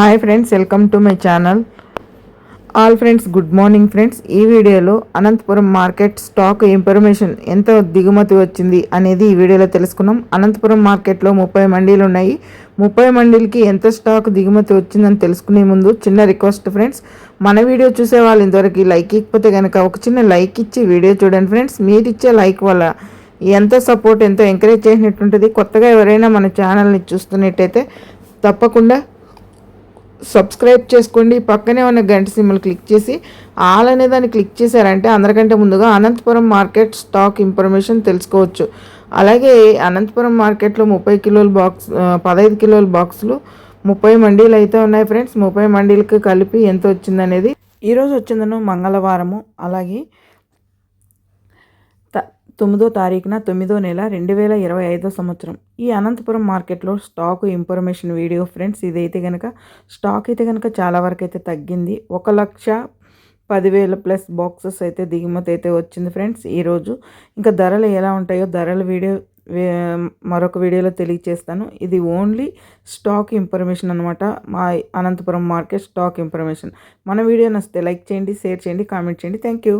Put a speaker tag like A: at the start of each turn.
A: Hi friends welcome to my channel all friends good morning friends ఈ వీడియోలో Anantapuram market stock information ఎంత దిగుమతి వచ్చింది అనేది ఈ వీడియోలో తెలుసుకున్నాం. అనంతపురం మార్కెట్లో ముప్పై మండీలు ఉన్నాయి. ముప్పై మండీలకి ఎంత స్టాక్ దిగుమతి వచ్చిందని తెలుసుకునే ముందు చిన్న రిక్వెస్ట్ ఫ్రెండ్స్ మన వీడియో చూసే వాళ్ళు ఇంతవరకు లైక్ ఇకపోతే కనుక ఒక చిన్న లైక్ ఇచ్చి వీడియో చూడండి ఫ్రెండ్స్ మీరు ఇచ్చే లైక్ వల్ల ఎంత సపోర్ట్ ఎంతో ఎంకరేజ్ చేసినట్టుంటుంది. కొత్తగా ఎవరైనా మన ఛానల్ని చూస్తున్నట్టయితే తప్పకుండా సబ్స్క్రైబ్ చేసుకోండి. పక్కనే ఉన్న గంట సింబల్ క్లిక్ చేసి ఆల్ అనే దాన్ని క్లిక్ చేశారంటే అందరికంటే ముందుగా అనంతపురం మార్కెట్ స్టాక్ ఇన్ఫర్మేషన్ తెలుసుకోవచ్చు. అలాగే అనంతపురం మార్కెట్లో ముప్పై కిలోల బాక్స్ పదహైదు కిలోల బాక్సులు ముప్పై మండీలు అయితే ఉన్నాయి ఫ్రెండ్స్. ముప్పై మండీలకి కలిపి ఎంత వచ్చిందనేది ఈరోజు వచ్చిందను మంగళవారము. అలాగే తొమ్మిదో తారీఖున తొమ్మిదో నెల రెండు వేల ఇరవై ఐదో సంవత్సరం. ఈ అనంతపురం మార్కెట్లో స్టాక్ ఇన్ఫర్మేషన్ వీడియో ఫ్రెండ్స్ ఇదైతే కనుక స్టాక్ అయితే కనుక చాలా వరకు అయితే తగ్గింది. ఒక లక్ష పదివేల ప్లస్ బాక్సెస్ అయితే దిగుమతి అయితే వచ్చింది ఫ్రెండ్స్ ఈరోజు ఇంకా ధరలు ఎలా ఉంటాయో ధరల వీడియో మరొక వీడియోలో తెలియజేస్తాను ఇది ఓన్లీ స్టాక్ ఇన్ఫర్మేషన్ అనమాట మా అనంతపురం మార్కెట్ స్టాక్ ఇన్ఫర్మేషన్. మన వీడియో నచ్చితే లైక్ చేయండి షేర్ చేయండి కామెంట్ చేయండి. Thank you.